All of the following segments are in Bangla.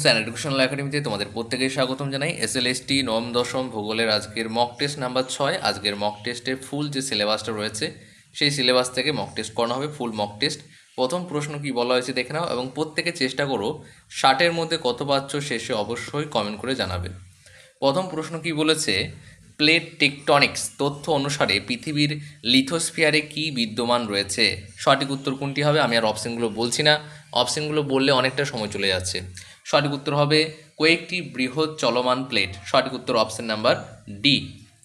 স্যান এডুকেশনাল একাডেমিতে তোমাদের প্রত্যেকেই স্বাগতম জানাই। এস এল এস টি নবম, দশম ভূগোলের আজকের মক টেস্ট নাম্বার ছয়। আজকের মক টেস্টের ফুল যে সিলেবাসটা রয়েছে, সেই সিলেবাস থেকে মক টেস্ট করানো হবে ফুল মক টেস্ট প্রথম প্রশ্ন কি বলা হয়েছে দেখে নাও এবং প্রত্যেকে চেষ্টা করো, ষাটের মধ্যে কত পাচ্ছ শেষে অবশ্যই কমেন্ট করে জানাবে। প্রথম প্রশ্ন কি বলেছে প্লেট টেকটনিক্স তথ্য অনুসারে পৃথিবীর লিথোস্ফিয়ারে কি বিদ্যমান রয়েছে? সঠিক উত্তর কোনটি হবে? আমি আর অপশনগুলো বলছি না। অপশনগুলো বললে অনেকটা সময় চলে যাচ্ছে। সঠিক উত্তর হবে কয়েকটি বৃহৎ চলমান প্লেট। সঠিক উত্তর অপশান নাম্বার ডি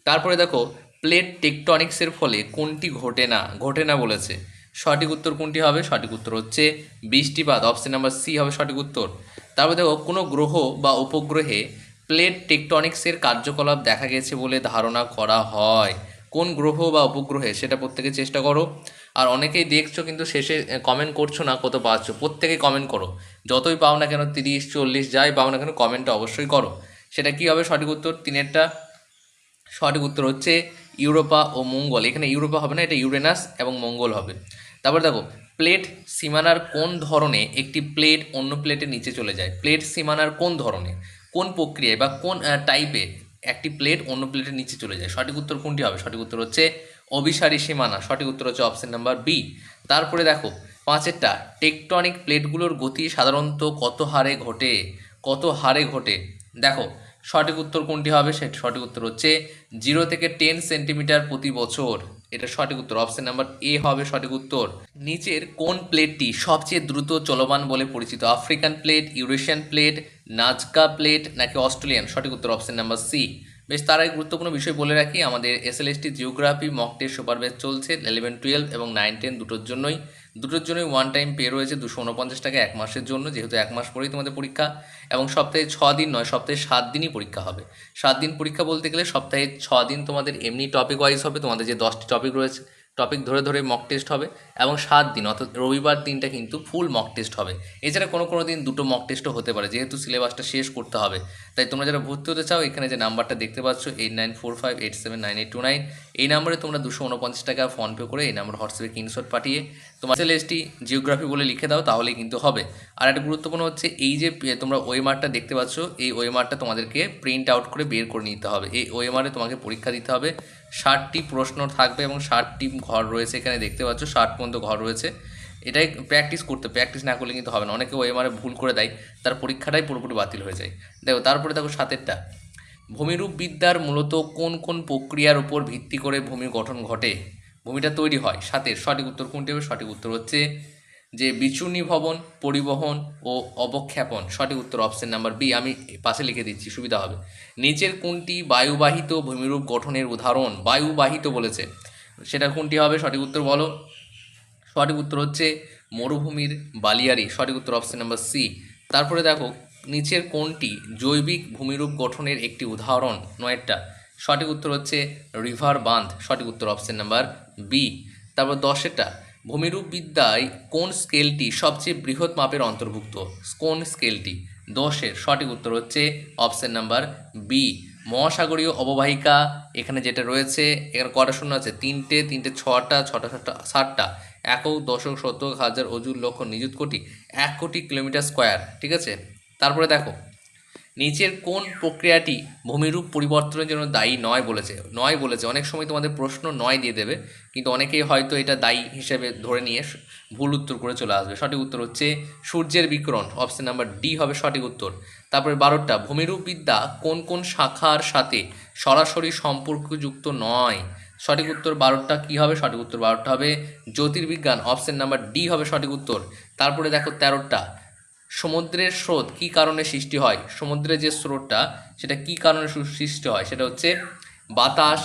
তারপরে দেখো, প্লেট টেকটনিক্সের ফলে কোনটি ঘটে না ঘটে না বলেছে। সঠিক উত্তর কোনটি হবে? সঠিক উত্তর হচ্ছে বৃষ্টিপাত। অপশান নাম্বার সি হবে সঠিক উত্তর। তারপরে দেখো, কোনো গ্রহ বা উপগ্রহে প্লেট টেকটনিক্সের কার্যকলাপ দেখা গেছে বলে ধারণা করা হয়। কোন গ্রহ বা উপগ্রহে, সেটা প্রত্যেকে চেষ্টা করো। আর অনেকেই দেখছ কিন্তু শেষে কমেন্ট করছ না কত পাচ্ছ। প্রত্যেকেই কমেন্ট করো। যতই পাও না কেন, তিরিশ, চল্লিশ, যাই পাও না কেন কমেন্টটা অবশ্যই করো। সেটা কি হবে? সঠিক উত্তর তিনেরটা। সঠিক উত্তর হচ্ছে ইউরোপা ও মঙ্গল। এখানে ইউরোপা হবে না, এটা ইউরেনাস এবং মঙ্গল হবে। তারপর দেখো প্লেট সীমানার কোন ধরনে একটি প্লেট অন্য প্লেটের নিচে চলে যায়? প্লেট সীমানার কোন ধরনে? কোন প্রক্রিয়ায় বা কোন টাইপে একটি প্লেট অন্য প্লেটের নিচে চলে যায়? সঠিক উত্তর কোনটি হবে? সঠিক উত্তর হচ্ছে অভিসারী সীমানা, সঠিক উত্তর হচ্ছে অপশন নাম্বার বি তারপরে দেখো, পাঁচেরটা টেকটনিক প্লেটগুলোর গতি সাধারণত কত হারে ঘটে? কত হারে ঘটে? দেখো, সঠিক উত্তর কোনটি হবে? সে সঠিক উত্তর হচ্ছে জিরো থেকে টেন সেন্টিমিটার প্রতি বছর। এটা সঠিক উত্তর। অপশন নাম্বার এ হবে সঠিক উত্তর। নিচের কোন প্লেটটি সবচেয়ে দ্রুত চলমান বলে পরিচিত? African plate Eurasian plate Nazca plate নাকি অস্ট্রেলিয়ান সঠিক উত্তর অপশন নাম্বার সি বেশ, তার আগে গুরুত্বপূর্ণ বিষয় বলে রাখি, আমাদের S L ST geography mock test super batch চলছে ইলেভেন টুয়েলভ এবং নাইন টেন দুটোর জন্যই। দুটোর জন্যই ওয়ান টাইম পে রয়েছে দুশো উনপঞ্চাশ টাকা এক মাসের জন্য, যেহেতু এক মাস পরেই তোমাদের পরীক্ষা। এবং সপ্তাহে ছ দিন নয়, সপ্তাহে সাত দিনই পরীক্ষা হবে। সাত দিন পরীক্ষা বলতে গেলে সপ্তাহে ছ দিন তোমাদের এমনি টপিক ওয়াইজ হবে, তোমাদের যে দশটি টপিক রয়েছে টপিক ধরে ধরে মক টেস্ট হবে এবং সাত দিন, অর্থাৎ রবিবার দিনটা কিন্তু ফুল মক টেস্ট হবে। এছাড়া কোনো কোনো দিন দুটো মক টেস্টও হতে পারে, যেহেতু সিলেবাসটা শেষ করতে হবে। তাই তোমরা যারা ভর্তি হতে চাও, এখানে যে নাম্বারটা দেখতে পাচ্ছ eight nine four five eight seven nine eight two nine এই নাম্বারে তোমরা দুশো উনপঞ্চাশ টাকা ফোনপে করে এই নাম্বার হোয়াটসঅ্যাপে স্ক্রিনশট পাঠিয়ে তোমার এসটি জিওগ্রাফি বলে লিখে দাও, তাহলেই কিন্তু হবে। আর একটা গুরুত্বপূর্ণ হচ্ছে, এই যে তোমরা ওয়েমারটা দেখতে পাচ্ছ, এই ওয়েমারটা তোমাদেরকে প্রিন্ট আউট করে বের করে নিতে হবে। এই ওয়েমারে তোমাকে পরীক্ষা দিতে হবে। ষাটটি প্রশ্ন থাকবে এবং ষাটটি ঘর রয়েছে এখানে দেখতে পাচ্ছ, ষাট পর্যন্ত ঘর রয়েছে। এটাই প্র্যাকটিস করতে প্র্যাকটিস না করলে কিন্তু হবে না। অনেকে ওয়েমারে ভুল করে দেয়, তার পরীক্ষাটাই পুরোপুরি বাতিল হয়ে যায়। দেখো, তারপরে দেখো সাতেরটা। ভূমিরূপ বিদ্যার মূলত কোন কোন প্রক্রিয়ার উপর ভিত্তি করে ভূমি গঠন ঘটে? ভূমিটা তৈরি হয় সাথে সঠিক উত্তর কোনটি হবে? সঠিক উত্তর হচ্ছে যে বিচূর্ণী ভবন, পরিবহন ও অবক্ষেপণ। সঠিক উত্তর অপশন নাম্বার বি আমি পাশে লিখে দিচ্ছি, সুবিধা হবে। নিচের কোনটি বায়ুবাহিত ভূমিরূপ গঠনের উদাহরণ? বায়ুবাহিত বলেছে। সেটা কোনটি হবে? সঠিক উত্তর বলো। সঠিক উত্তর হচ্ছে মরুভূমির বালিয়ারি সঠিক উত্তর অপশন নাম্বার সি তারপরে দেখো, নিচের কোনটি জৈবিক ভূমিরূপ গঠনের একটি উদাহরণ? নয়েরটা সঠিক উত্তর হচ্ছে রিভার বাঁধ, সঠিক উত্তর অপশান নাম্বার বি তারপর দশেরটা ভূমিরূপ বিদ্যায় কোন স্কেলটি সবচেয়ে বৃহৎ মাপের অন্তর্ভুক্ত? কোন স্কেলটি? দশের। সঠিক উত্তর হচ্ছে অপশান নাম্বার বি মহাসাগরীয় অববাহিকা, এখানে যেটা রয়েছে, এখানে কটা শূন্য আছে? তিনটে তিনটে ছটা ছটা ছটা ষাটটা একক, দশক, শতক, হাজার, অজুর লক্ষ, নিযুত কোটি, এক কোটি কিলোমিটার স্কোয়ার, ঠিক আছে? তারপরে দেখো নিচের কোন প্রক্রিয়াটি ভূমিরূপ পরিবর্তনের জন্য দায়ী নয় বলেছে। নয় বলেছে। অনেক সময় তোমাদের প্রশ্ন নয় দিয়ে দেবে, কিন্তু অনেকেই হয়তো এটা দায়ী হিসেবে ধরে নিয়ে ভুল উত্তর করে চলে আসবে। সঠিক উত্তর হচ্ছে সূর্যের বিকিরণ। অপশন নাম্বার ডি হবে সঠিক উত্তর। তারপরে বারোটা ভূমিরূপ বিদ্যা কোন কোন শাখার সাথে সরাসরি সম্পর্কযুক্ত নয়? সঠিক উত্তর বারোটা কী হবে? সঠিক উত্তর বারোটা হবে জ্যোতির্বিজ্ঞান। অপশন নাম্বার ডি হবে সঠিক উত্তর। তারপরে দেখো তেরোটা সমুদ্রের স্রোত কী কারণে সৃষ্টি হয়? সমুদ্রের যে স্রোতটা সেটা কী কারণে সৃষ্টি হয়? সেটা হচ্ছে বাতাস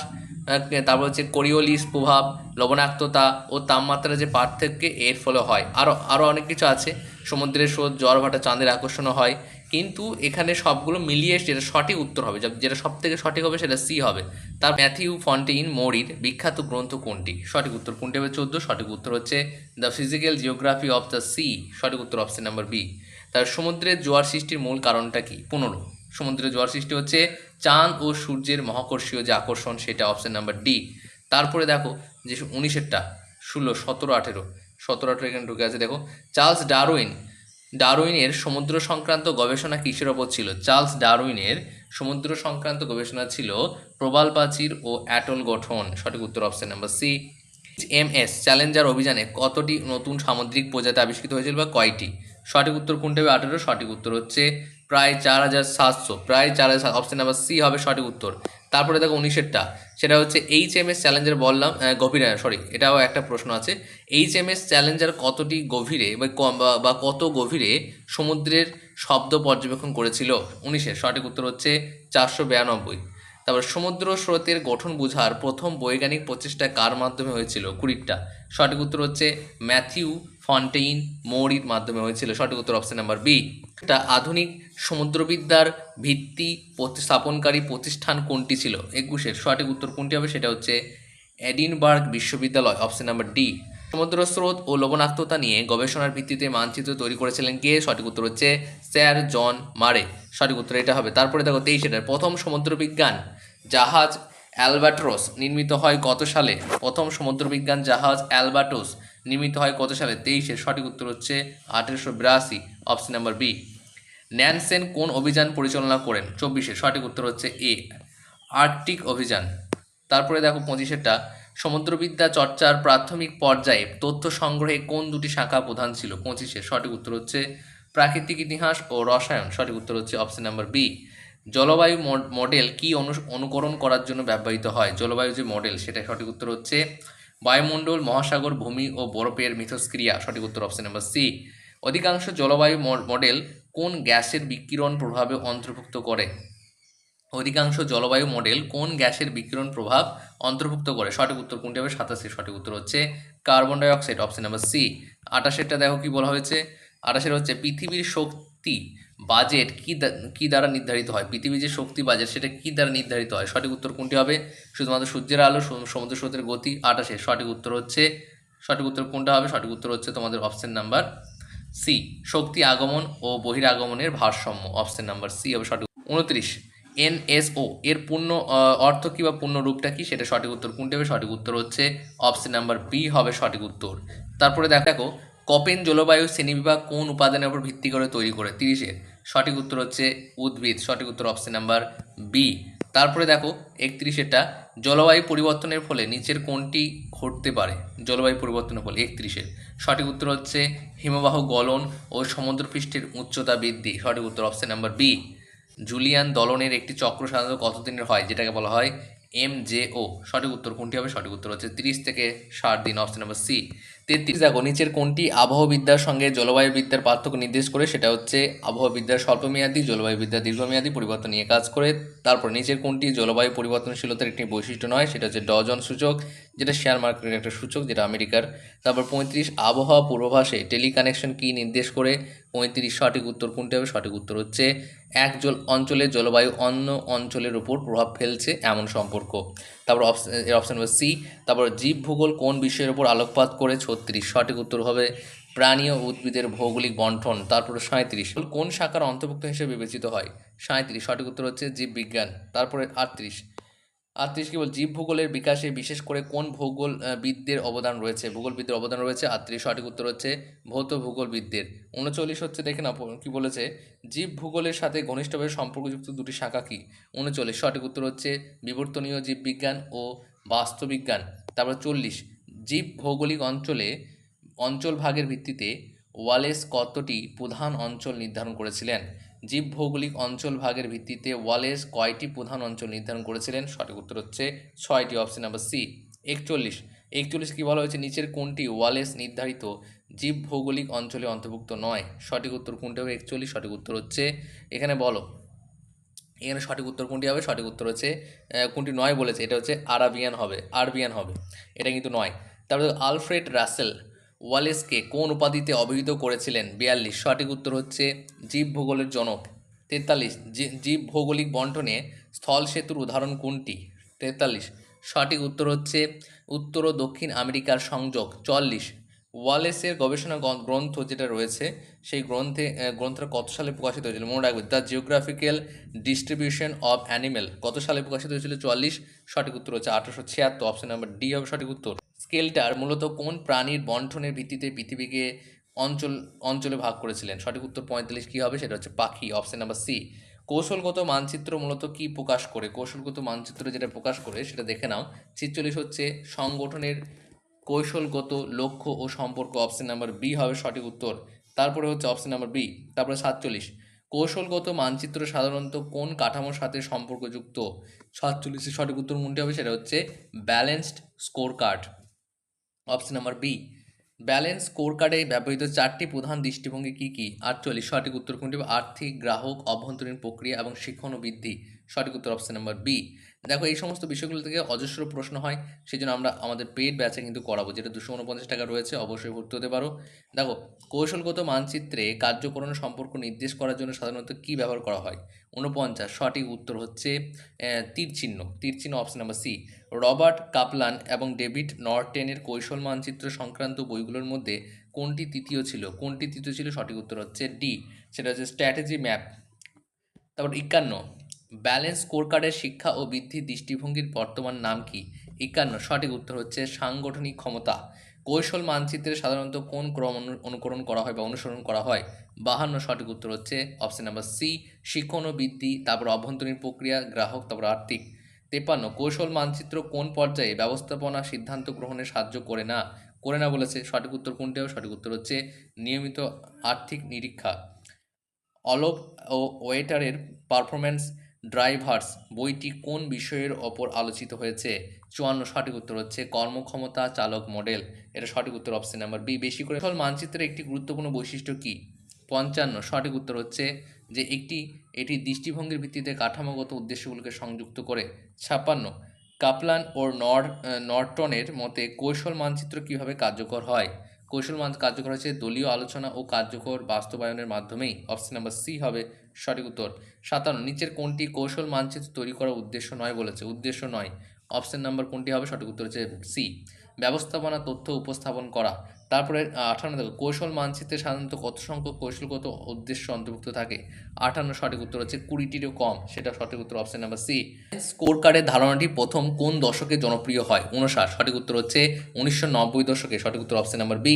আহ, তারপর হচ্ছে কোরিওলিস প্রভাব লবণাক্ততা ও তাপমাত্রার যে পার্থক্য এর ফলে হয়। আরও আরও অনেক কিছু আছে। সমুদ্রের স্রোত জ্বর ভাটা চাঁদের আকর্ষণও হয়। কিন্তু এখানে সবগুলো মিলিয়ে যেটা সঠিক উত্তর হবে যেটা সব থেকে সঠিক হবে সেটা সি হবে। তার ম্যাথিউ ফন্টেইন মৌরির বিখ্যাত গ্রন্থ কোনটি? সঠিক উত্তর কোনটি হবে? চোদ্দ। সঠিক উত্তর হচ্ছে the physical geography of the sea. সঠিক উত্তর অপশন নাম্বার বি। তার সমুদ্রের জোয়ার সৃষ্টির মূল কারণটা কি? পনেরো। সমুদ্রের জোয়ার সৃষ্টি হচ্ছে চাঁদ ও সূর্যের মহাকর্ষীয় যে আকর্ষণ, সেটা অপশন নাম্বার ডি তারপরে দেখো যে উনিশেরটা, ষোলো, সতেরো, আঠেরো। সতেরো, আঠেরো এখানে ঢুকে আছে, দেখো। চার্লস ডারউইন, ডারউইনের সমুদ্র সংক্রান্ত গবেষণা কিসের ওপর ছিল? চার্লস ডারউইনের সমুদ্র সংক্রান্ত গবেষণা ছিল প্রবাল প্রাচীর ও অ্যাটল গঠন। সঠিক উত্তর option number C M S, Challenger অভিযানে কতটি নতুন সামুদ্রিক প্রজাতি আবিষ্কৃত হয়েছিল বা কয়টি? সঠিক উত্তর কোনটা হবে? আঠেরো, সঠিক উত্তর হচ্ছে প্রায় চার হাজার সাতশো। প্রায় চার হাজার অপশন নাম্বার সি হবে সঠিক উত্তর। তারপরে দেখো উনিশেরটা। সেটা হচ্ছে এইচ এম এস চ্যালেঞ্জার বললাম গভীরে সরি এটাও একটা প্রশ্ন আছে। এইচ এম এস চ্যালেঞ্জার কতটি গভীরে বা- কত গভীরে সমুদ্রের শব্দ পর্যবেক্ষণ করেছিল? উনিশের। সঠিক উত্তর হচ্ছে চারশো বিরানব্বই। তারপর সমুদ্র স্রোতের গঠন বোঝার প্রথম বৈজ্ঞানিক প্রচেষ্টা কার মাধ্যমে হয়েছিল? কুড়িটা সঠিক উত্তর হচ্ছে ম্যাথিউ ফন্টেইন মৌরির মাধ্যমে হয়েছিল। সঠিক উত্তর অপশন নাম্বার বি একটা আধুনিক সমুদ্রবিদ্যার ভিত্তি স্থাপনকারী প্রতিষ্ঠান কোনটি ছিল? একুশের। সঠিক উত্তর কোনটি হবে? সেটা হচ্ছে এডিনবার্গ বিশ্ববিদ্যালয় অপশন নাম্বার ডি সমুদ্র স্রোত ও লবণাক্ততা নিয়ে গবেষণার ভিত্তিতে মানচিত্র তৈরি করেছিলেন কে? সঠিক উত্তর হচ্ছে স্যার জন মারে। সঠিক উত্তর এটা হবে। তারপরে দেখো তেইশের প্রথম সমুদ্রবিজ্ঞান জাহাজ অ্যালবাট্রোস নির্মিত হয় কত সালে? প্রথম সমুদ্রবিজ্ঞান জাহাজ অ্যালবাটোস নির্মিত হয় কত সালে? তেইশের। সঠিক উত্তর হচ্ছে আঠেরোশো বিরাশি, অপশন নাম্বার বি। ন্যানসেন কোন অভিযান পরিচালনা করেন? চব্বিশে সঠিক উত্তর হচ্ছে এ। আর্কটিক অভিযান। তারপরে দেখো পঁচিশেরটা। সমুদ্রবিদ্যা চর্চার প্রাথমিক পর্যায়ে তথ্য সংগ্রহে কোন দুটি শাখা প্রধান ছিল? পঁচিশে, সঠিক উত্তর হচ্ছে প্রাকৃতিক ইতিহাস ও রসায়ন। সঠিক উত্তর হচ্ছে অপশন নাম্বার বি। জলবায়ু মডেল কি অনু- অনুকরণ করার জন্য ব্যবহৃত হয়? জলবায়ু যে মডেল সেটা সঠিক উত্তর হচ্ছে বায়ুমণ্ডল, মহাসাগর, ভূমি ও বরফের মিথস্ক্রিয়া। সঠিক উত্তর অপশন নাম্বার সি। অধিকাংশ জলবায়ু মডেল কোন গ্যাসের বিকিরণ প্রভাবে অন্তর্ভুক্ত করে? অধিকাংশ জলবায়ু মডেল কোন গ্যাসের বিকিরণ প্রভাব অন্তর্ভুক্ত করে? সঠিক উত্তর কোনটি হবে? সাতাশি সঠিক উত্তর হচ্ছে carbon dioxide option number C. আঠাশেরটা দেখো কি বলা হয়েছে? আঠাশের হচ্ছে পৃথিবীর শক্তি বাজেট কি কি দ্বারা নির্ধারিত হয়? পৃথিবীর যে শক্তি বাজেট, সেটা কি দ্বারা নির্ধারিত হয়? সঠিক উত্তর কোনটি হবে? শুধুমাত্র সূর্যের আলো সমুদ্র স্রোতের গতি আঠাশে সঠিক উত্তর হচ্ছে, সঠিক উত্তর কোনটা হবে? সঠিক উত্তর হচ্ছে তোমাদের অপশন নাম্বার সি। শক্তি আগমন ও বহিরাগমনের ভারসাম্য, অপশন নাম্বার সি হবে সঠিক উনত্রিশ। এনএসও, এর পূর্ণ অর্থ কি বা পূর্ণ রূপটা কি? সেটা সঠিক উত্তর কোনটি হবে? সঠিক উত্তর হচ্ছে অপশন নাম্বার বি হবে সঠিক উত্তর। তারপরে দেখো কপেন জলবায়ু, শ্রেণীবিভাগ কোন উপাদানের উপর ভিত্তি করে তৈরি করে? তিরিশের সঠিক উত্তর হচ্ছে উদ্ভিদ, সঠিক উত্তর অপশন নাম্বার বি তারপরে দেখো, একত্রিশেরটা, জলবায়ু পরিবর্তনের ফলে নিচের কোনটি ঘটতে পারে? জলবায়ু পরিবর্তনের ফলে, একত্রিশের। সঠিক উত্তর হচ্ছে হিমবাহ গলন ও সমুদ্রপৃষ্ঠের উচ্চতা বৃদ্ধি। সঠিক উত্তর অপশন নাম্বার বি জুলিয়ান দলনের একটি চক্র সাধারণত কতদিনের হয়, যেটাকে বলা হয় এম জে ও সঠিক উত্তর কোনটি হবে? সঠিক উত্তর হচ্ছে তিরিশ থেকে ষাট দিন অপশন নাম্বার সি তেত্রিশ দেখো, নিচের কোনটি আবহাওয়াবিদ্যার সঙ্গে জলবায়ুবিদ্যার পার্থক্য নির্দেশ করে, সেটা হচ্ছে আবহাওয়াবিদ্যার স্বল্পমেয়াদী, জলবায়ুবিদ্যা দীর্ঘমেয়াদী পরিবর্তন নিয়ে কাজ করে। তারপর নিচের কোনটি জলবায়ু পরিবর্তনশীলতার একটি বৈশিষ্ট্য নয়, সেটা হচ্ছে ডজন সূচক, যেটা শেয়ার মার্কেটের একটা সূচক, যেটা আমেরিকার। তারপর পঁয়ত্রিশ, আবহাওয়া পূর্বাভাসে টেলিকানেকশন কি নির্দেশ করে? পঁয়ত্রিশ, সঠিক উত্তর কোনটি হবে? সঠিক উত্তর হচ্ছে এক জল অঞ্চলের জলবায়ু অন্য অঞ্চলের উপর প্রভাব ফেলছে, এমন সম্পর্ক। তারপর অপশন এর অপশান হবে সি তারপর জীব ভূগোল কোন বিষয়ের উপর আলোকপাত করে ছত্রিশ? সঠিক উত্তর হবে প্রাণী ও উদ্ভিদের ভৌগোলিক বন্টন, তারপরে সাঁত্রিশ কোন শাখার অন্তর্ভুক্ত হিসেবে বিবেচিত হয়? সাঁত্রিশ সঠিক উত্তর হচ্ছে জীববিজ্ঞান তারপরে আটত্রিশ। আটত্রিশ কেবল জীব ভূগোলের বিকাশে বিশেষ করে কোন ভূগোল আহ, বিদদের অবদান রয়েছে? ভূগোলবিদদের অবদান রয়েছে। আটত্রিশ সঠিক উত্তর হচ্ছে ভৌত ভূগোলবিদদের। উনচল্লিশ হচ্ছে দেখে না কি বলেছে? জীব ভূগোলের সাথে ঘনিষ্ঠভাবে সম্পর্কযুক্ত দুটি শাখা কি? উনচল্লিশ। সঠিক উত্তর হচ্ছে বিবর্তনীয় জীববিজ্ঞান ও বাস্তুবিজ্ঞান তারপর চল্লিশ। জীব ভৌগোলিক অঞ্চলে অঞ্চল ভাগের ভিত্তিতে ওয়ালেস কতটি প্রধান অঞ্চল নির্ধারণ করেছিলেন? জীব ভৌগোলিক অঞ্চল ভাগের ভিত্তিতে ওয়ালেস কয়টি প্রধান অঞ্চল নির্ধারণ করেছিলেন? সঠিক উত্তর হচ্ছে ছয়টি অপশন নাম্বার সি একচল্লিশ। একচল্লিশ কী বলা হয়েছে? নিচের কোনটি ওয়ালেস নির্ধারিত জীব ভৌগোলিক অঞ্চলে অন্তর্ভুক্ত নয়? সঠিক উত্তর কোনটি হবে? একচল্লিশ। সঠিক উত্তর হচ্ছে, এখানে বলো। এখানে সঠিক উত্তর কোনটি হবে? সঠিক উত্তর হচ্ছে কোনটি নয় বলেছে। এটা হচ্ছে আরাবিয়ান হবে, আরবিয়ান হবে। এটা কিন্তু নয়। তারপরে আলফ্রেড রাসেল ওয়ালেসকে কোন উপাধিতে অভিহিত করেছিলেন? বিয়াল্লিশ। সঠিক উত্তর হচ্ছে জীব ভূগোলের জনক। তেতাল্লিশ। জীব ভৌগোলিক বন্টনে স্থল সেতুর উদাহরণ কোনটি? তেতাল্লিশ। সঠিক উত্তর হচ্ছে উত্তর ও দক্ষিণ আমেরিকার সংযোগ। চল্লিশ ওয়ালেসের গবেষণা গ্রন্থ- যেটা রয়েছে, সেই গ্রন্থে গ্রন্থটা কত সালে প্রকাশিত হয়েছিল? মনে রাখবে the geographical distribution of animal. কত সালে প্রকাশিত হয়েছিল? চুয়াল্লিশ। সঠিক উত্তর হচ্ছে আঠারোশো ছিয়াত্তর। অপশন নাম্বার ডি হবে সঠিক উত্তর। স্কেলটার মূলত কোন প্রাণীর বন্টনের ভিত্তিতে পৃথিবীকে অঞ্চল, অঞ্চলে ভাগ করেছিলেন? সঠিক উত্তর পঁয়তাল্লিশ কী হবে? সেটা হচ্ছে পাখি অপশান নাম্বার সি কৌশলগত মানচিত্র মূলত কি প্রকাশ করে? কৌশলগত মানচিত্র যেটা প্রকাশ করে, সেটা দেখে নাও। ছিচল্লিশ হচ্ছে সংগঠনের কৌশলগত লক্ষ্য ও সম্পর্ক অপশান নাম্বার বি হবে সঠিক উত্তর। তারপরে হচ্ছে অপশান নাম্বার বি তারপরে সাতচল্লিশ। কৌশলগত মানচিত্র সাধারণত কোন কাঠামোর সাথে সম্পর্কযুক্ত? সাতচল্লিশের সঠিক উত্তর কোনটি হবে? সেটা হচ্ছে balanced score card option number B, balance score কার্ডে ব্যবহৃত চারটি প্রধান দৃষ্টিভঙ্গি কী কী? আটচল্লিশ, সঠিক উত্তর কোনটি আর্থিক, গ্রাহক, অভ্যন্তরীণ প্রক্রিয়া এবং শিক্ষণ বৃদ্ধি। সঠিক উত্তর অপশন নাম্বার বি। দেখো, এই সমস্ত বিষয়গুলো থেকে অজস্র প্রশ্ন হয় সেই জন্য আমরা আমাদের পেড ব্যাচে কিন্তু করাবো, যেটা দুশো উনপঞ্চাশ টাকা রয়েছে, অবশ্যই ভর্তি হতে পারো। দেখো, কৌশলগত মানচিত্রে কার্যকরণ সম্পর্ক নির্দেশ করার জন্য সাধারণত কী ব্যবহার করা হয়? উনপঞ্চাশ সঠিক উত্তর হচ্ছে তীর চিহ্ন তীর চিহ্ন option number C. Robert Kaplan এবং ডেভিড নর্টেনের কৌশল মানচিত্র সংক্রান্ত বইগুলোর মধ্যে কোনটি তৃতীয় ছিল? কোনটি তৃতীয় ছিল? সঠিক উত্তর হচ্ছে ডি। সেটা হচ্ছে স্ট্র্যাটেজি ম্যাপ। তারপর একান্ন। ব্যালেন্স স্কোর কার্ডের শিক্ষা ও বৃদ্ধির দৃষ্টিভঙ্গির বর্তমান নাম কি? একান্ন। সঠিক উত্তর হচ্ছে সাংগঠনিক ক্ষমতা। কৌশল মানচিত্রে সাধারণত কোন ক্রম অনুকরণ করা হয় বা অনুসরণ করা হয়? বাহান্ন। সঠিক উত্তর হচ্ছে অপশন নাম্বার সি। শিক্ষণ ও বৃদ্ধি, তারপর অভ্যন্তরীণ প্রক্রিয়া, গ্রাহক, তারপর আর্থিক। তেপান্ন, কৌশল মানচিত্র কোন পর্যায়ে ব্যবস্থাপনা সিদ্ধান্ত গ্রহণে সাহায্য করে না? করে না বলেছে, সঠিক উত্তর কোনটি হবে সঠিক উত্তর হচ্ছে নিয়মিত আর্থিক নিরীক্ষা। অলোক ও ওয়েটারের পারফরম্যান্স ড্রাইভার্স বইটি কোন বিষয়ের ওপর আলোচিত হয়েছে? চুয়ান্ন, সঠিক উত্তর হচ্ছে কর্মক্ষমতা চালক মডেল। এটা সঠিক উত্তর অপশন নাম্বার বি। বেশি করে মানচিত্রের একটি গুরুত্বপূর্ণ বৈশিষ্ট্য কি? পঞ্চান্ন, সঠিক উত্তর হচ্ছে যে একটি, এটি দৃষ্টিভঙ্গির ভিত্তিতে কাঠামোগত উদ্দেশ্যগুলোকে সংযুক্ত করে। ছাপ্পান্ন, কাপলান ও নর, নর্টনের মতে কৌশল মানচিত্র কীভাবে কার্যকর হয়? কৌশল মান কার্যকর হচ্ছে দলীয় আলোচনা ও কার্যকর বাস্তবায়নের মাধ্যমেই। অপশন নাম্বার সি হবে সঠিক উত্তর। সাতান্ন, নিচের কোনটি কৌশল মানচিত্র তৈরি করার উদ্দেশ্য নয় বলেছে? উদ্দেশ্য নয়। অপশন নাম্বার কোনটি হবে সঠিক উত্তর হচ্ছে সি। ব্যবস্থাপনা তথ্য উপস্থাপন করা। তারপরে আঠান্ন দেখো, কৌশল মানচিত্রে সাধারণত কত সংখ্যক কৌশলগত উদ্দেশ্য অন্তর্ভুক্ত থাকে? আঠান্ন সঠিক উত্তর হচ্ছে কুড়িটিরও কম, সেটা সঠিক উত্তর অপশন নাম্বার সি স্কোর কার্ডের ধারণাটি প্রথম কোন দশকে জনপ্রিয় হয়? উনষাট সঠিক উত্তর হচ্ছে উনিশশো নব্বই দশকে, সঠিক উত্তর option number B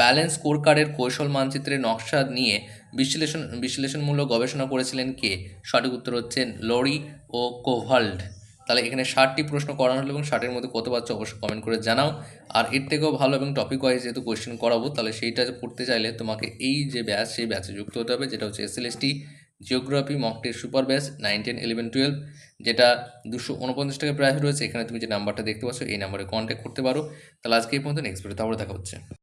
balance score কার্ডের কৌশল মানচিত্রের নকশা নিয়ে বিশ্লেষণ, বিশ্লেষণমূলক গবেষণা করেছিলেন কে? সঠিক উত্তর হচ্ছে লরি ও কোভাল্ড। তাহলে এখানে ষাটটি প্রশ্ন করানো হলো এবং ষাটের মধ্যে কত পাচ্ছ অবশ্যই কমেন্ট করে জানাও। আর এর থেকেও ভালো এবং টপিক ওয়াইজ যেহেতু কোয়েশ্চেন করাবো, তাহলে সেইটা পড়তে চাইলে তোমাকে এই যে ব্যাচ সেই ব্যাচে যুক্ত হতে হবে, যেটা হচ্ছে SLST geography mock test super batch nine ten eleven twelve যেটা দুশো উনপঞ্চাশ টাকা প্রাইস রয়েছে। এখানে তুমি যে নাম্বারটা দেখতে পাচ্ছ, এই নাম্বারে কন্ট্যাক্ট করতে পারো। তাহলে আজকে এই পর্যন্ত নেক্সট ভিডিওতে আবার দেখা হচ্ছে।